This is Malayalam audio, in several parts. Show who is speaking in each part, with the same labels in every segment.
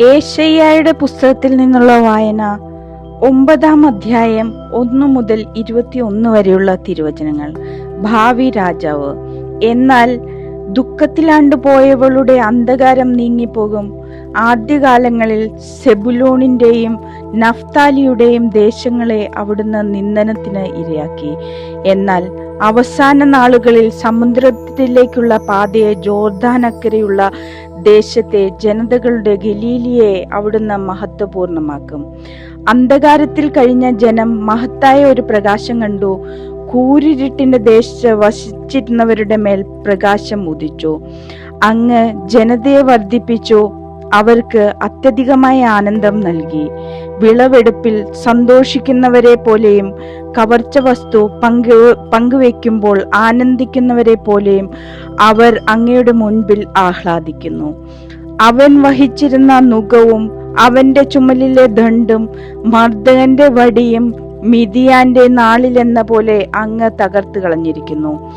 Speaker 1: ഏഷയ്യായുടെ പുസ്തകത്തിൽ നിന്നുള്ള വായന ഒമ്പതാം അധ്യായം ഒന്നു മുതൽ ഇരുപത്തിയൊന്ന് വരെയുള്ള തിരുവചനങ്ങൾ. ഭാവി രാജാവ് എന്നാൽ ദുഃഖത്തിലാണ്ടു പോയവളുടെ അന്ധകാരം നീങ്ങിപ്പോകും. ആദ്യകാലങ്ങളിൽ സെബുലോണിന്റെയും നഫ്താലിയുടെയും ദേശങ്ങളെ അവിടുന്ന് നിന്ദനത്തിന് ഇരയാക്കി. എന്നാൽ അവസാന നാളുകളിൽ സമുദ്രത്തിലേക്കുള്ള പാതയെ ജോർദാനക്കരെയുള്ള ദേശത്തെ ജനതകളുടെ ഗലീലിയെ അവിടുന്ന് മഹത്വപൂർണമാക്കും. അന്ധകാരത്തിൽ കഴിഞ്ഞ ജനം മഹത്തായ ഒരു പ്രകാശം കണ്ടു. കൂരിരുട്ടിന്റെ ദേശത്ത് വശിച്ചിരുന്നവരുടെ മേൽ പ്രകാശം ഉദിച്ചു. അങ്ങ് ജനതയെ വർദ്ധിപ്പിച്ചു. അവർക്ക് അത്യധികമായ ആനന്ദം നൽകി. വിളവെടുപ്പിൽ സന്തോഷിക്കുന്നവരെ പോലെയും കവർച്ച വസ്തു പങ്കു പങ്കുവെക്കുമ്പോൾ ആനന്ദിക്കുന്നവരെ പോലെയും അവർ അങ്ങയുടെ മുൻപിൽ ആഹ്ലാദിക്കുന്നു. അവൻ വഹിച്ചിരുന്ന നുകവും അവന്റെ ചുമലിലെ ദണ്ടും മർദ്ദകന്റെ വടിയും മിതിയാന്റെ നാളിലെന്ന പോലെ അങ്ങ് തകർത്ത് കളഞ്ഞിരിക്കുന്നു.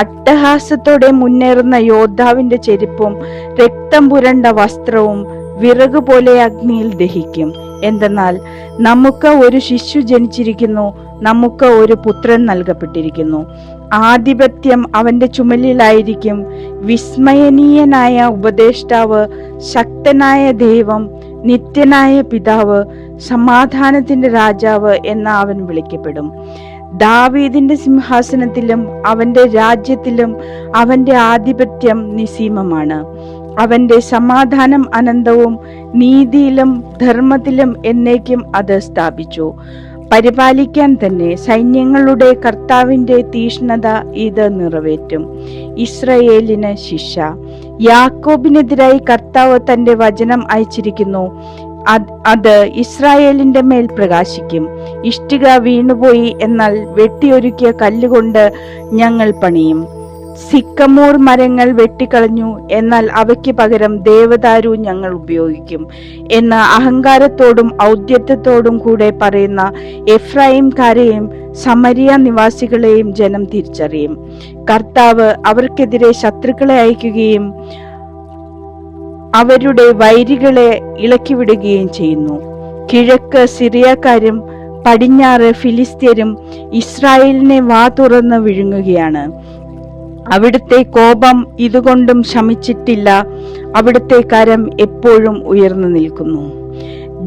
Speaker 1: അട്ടഹാസത്തോടെ മുന്നേറുന്ന യോദ്ധാവിന്റെ ചെരുപ്പും രക്തം പുരണ്ട വസ്ത്രവും വിറക് പോലെ അഗ്നിയിൽ ദഹിക്കും. എന്തെന്നാൽ നമുക്ക് ഒരു ശിശു ജനിച്ചിരിക്കുന്നു നമുക്ക് ഒരു പുത്രൻ നൽകപ്പെട്ടിരിക്കുന്നു. ആധിപത്യം അവന്റെ ചുമലിലായിരിക്കും. വിസ്മയനീയനായ ഉപദേഷ്ടാവ് ശക്തനായ ദൈവം നിത്യനായ പിതാവ് സമാധാനത്തിന്റെ രാജാവ് എന്ന അവൻ വിളിക്കപ്പെടും. ദാവീദിന്റെ സിംഹാസനത്തിലും അവന്റെ രാജ്യത്തിലും അവന്റെ ആധിപത്യം നിസീമമാണ്. അവന്റെ സമാധാനം അനന്തവും നീതിയിലും ധർമ്മത്തിലും എന്നേക്കും അത് സ്ഥാപിച്ചു. പരിപാലിക്കാൻ തന്നെ സൈന്യങ്ങളുടെ കർത്താവിന്റെ തീഷ്ണത ഇത് നിറവേറ്റും. ഇസ്രയേലിന് ശിക്ഷ. യാക്കോബിനെതിരായി കർത്താവ് തന്റെ വചനം അയച്ചിരിക്കുന്നു. അത് അത് ഇസ്രായേലിന്റെ മേൽ പ്രകാശിക്കും. ഇഷ്ടിക വീണുപോയി എന്നാൽ വെട്ടിയൊരുക്കിയ കല്ലുകൊണ്ട് ഞങ്ങൾ പണിയും. സിക്കമോർ മരങ്ങൾ വെട്ടിക്കളഞ്ഞു. എന്നാൽ അവയ്ക്ക് പകരം ദേവദാരു ഞങ്ങൾ ഉപയോഗിക്കും എന്ന അഹങ്കാരത്തോടും ഔദ്യത്വത്തോടും കൂടെ പറയുന്ന എഫ്രൈംകാരെയും സമരിയ നിവാസികളെയും ജനം തിരിച്ചറിയും. കർത്താവ് അവർക്കെതിരെ ശത്രുക്കളെ അയക്കുകയും അവരുടെ വൈരികളെ ഇളക്കിവിടുകയും ചെയ്യുന്നു. കിഴക്ക് സിറിയക്കാരും പടിഞ്ഞാറ് ഫിലിസ്തീനും ഇസ്രായേലിനെ വാ തുറന്ന് വിഴുങ്ങുകയാണ്. അവിടുത്തെ കോപം ഇതുകൊണ്ടും ശമിച്ചിട്ടില്ല. അവിടുത്തെ കരം എപ്പോഴും ഉയർന്നു നിൽക്കുന്നു.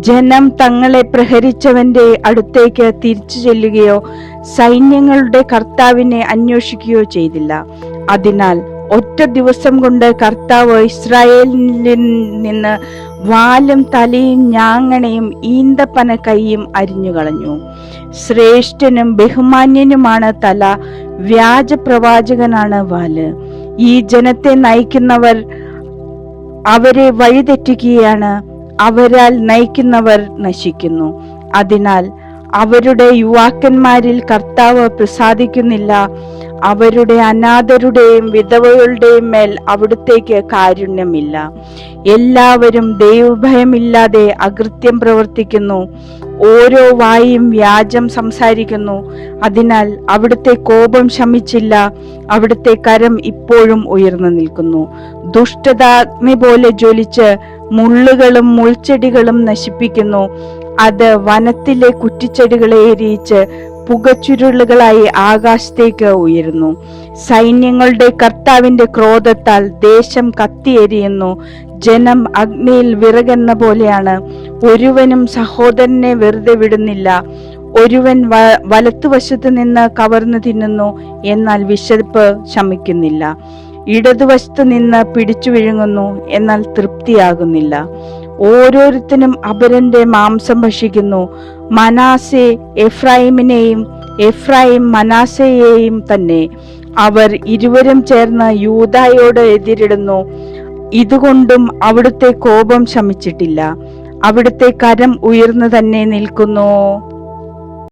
Speaker 1: ജനം തങ്ങളെ പ്രഹരിച്ചവന്റെ അടുത്തേക്ക് തിരിച്ചു ചെല്ലുകയോ സൈന്യങ്ങളുടെ കർത്താവിനെ അന്വേഷിക്കുകയോ ചെയ്തില്ല. അതിനാൽ ഒറ്റ ദിവസം കൊണ്ട് കർത്താവ് ഇസ്രായേലിൽ നിന്ന് വാലും തലയും ഞാങ്ങണയും ഈന്തപ്പന കൈയും അരിഞ്ഞുകളഞ്ഞു. ശ്രേഷ്ഠനും ബഹുമാന്യനുമാണ് തല വ്യാജ പ്രവാചകനാണ് വാൽ. ഈ ജനത്തെ നയിക്കുന്നവർ അവരെ വഴിതെറ്റുകയാണ് അവരാൽ നയിക്കുന്നവർ നശിക്കുന്നു. അതിനാൽ അവരുടെ യുവാക്കന്മാരിൽ കർത്താവ് പ്രസാദിക്കുന്നില്ല അവരുടെ അനാഥരുടെയും വിധവകളുടെയും മേൽ അവിടുത്തേക്ക് കാരുണ്യമില്ല. എല്ലാവരും ദൈവഭയമില്ലാതെ അകൃത്യം പ്രവർത്തിക്കുന്നു. ഓരോ വായും വ്യാജം സംസാരിക്കുന്നു. അതിനാൽ അവിടുത്തെ കോപം ശമിച്ചില്ല. അവിടുത്തെ കരം ഇപ്പോഴും ഉയർന്നു നിൽക്കുന്നു. ദുഷ്ടതാഗ്നി പോലെ ജ്വലിച്ച് മുള്ളുകളും മുൾച്ചെടികളും നശിപ്പിക്കുന്നു. അത് വനത്തിലെ കുറ്റിച്ചെടികളെ എരിയിച്ച് പുകച്ചുരുളുകളായി ആകാശത്തേക്ക് ഉയരുന്നു. സൈന്യങ്ങളുടെ കർത്താവിന്റെ ക്രോധത്താൽ ദേശം കത്തിയെരിയുന്നു. ജനം അഗ്നിയിൽ വിറകെന്ന പോലെയാണ്. ഒരുവനും സഹോദരനെ വെറുതെ വിടുന്നില്ല. ഒരുവൻ വലത്തുവശത്ത് നിന്ന് കവർന്നു തിന്നുന്നു എന്നാൽ വിശപ്പ് ശമിക്കുന്നില്ല. ഇടതുവശത്ത് നിന്ന് പിടിച്ചു വിഴുങ്ങുന്നു എന്നാൽ തൃപ്തിയാകുന്നില്ല. ഓരോരുത്തനും അപരന്റെ മാംസം ഭക്ഷിക്കുന്നു. മനാസെ എഫ്രൈമിനെയും എഫ്രൈം മനാസയെയും തന്നെ. അവർ ഇരുവരും ചേർന്ന് യൂതായോട് എതിരിടുന്നു. ഇതുകൊണ്ടും അവിടുത്തെ കോപം ശമിച്ചിട്ടില്ല. അവിടുത്തെ കരം ഉയർന്നു തന്നെ നിൽക്കുന്നു.